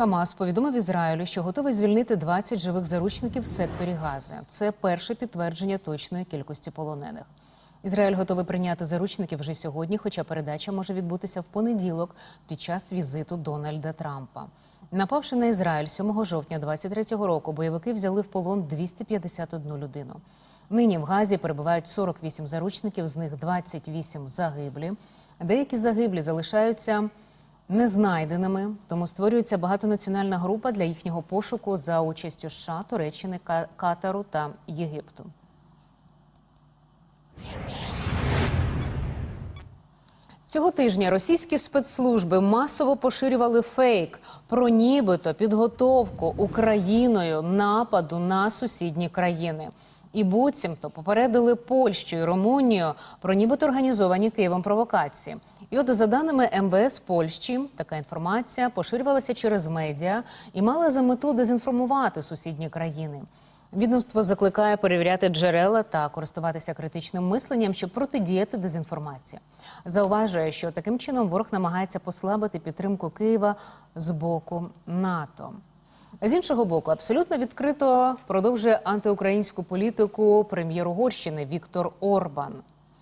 Хамас повідомив Ізраїлю, що готовий звільнити 20 живих заручників в секторі Гази. Це перше підтвердження точної кількості полонених. Ізраїль готовий прийняти заручників вже сьогодні, хоча передача може відбутися в понеділок під час візиту Дональда Трампа. Напавши на Ізраїль 7 жовтня 23-го року, бойовики взяли в полон 251 людину. Нині в Газі перебувають 48 заручників, з них 28 загиблі. Деякі загиблі залишаються незнайденими, тому створюється багатонаціональна група для їхнього пошуку за участю США, Туреччини, Катару та Єгипту. Цього тижня російські спецслужби масово поширювали фейк про нібито підготовку Україною нападу на сусідні країни. І буцімто попередили Польщу і Румунію про нібито організовані Києвом провокації. І от за даними МВС Польщі, така інформація поширювалася через медіа і мала за мету дезінформувати сусідні країни. Відомство закликає перевіряти джерела та користуватися критичним мисленням, щоб протидіяти дезінформації. Зауважує, що таким чином ворог намагається послабити підтримку Києва з боку НАТО. З іншого боку, абсолютно відкрито продовжує антиукраїнську політику прем'єр Угорщини Віктор Орбан.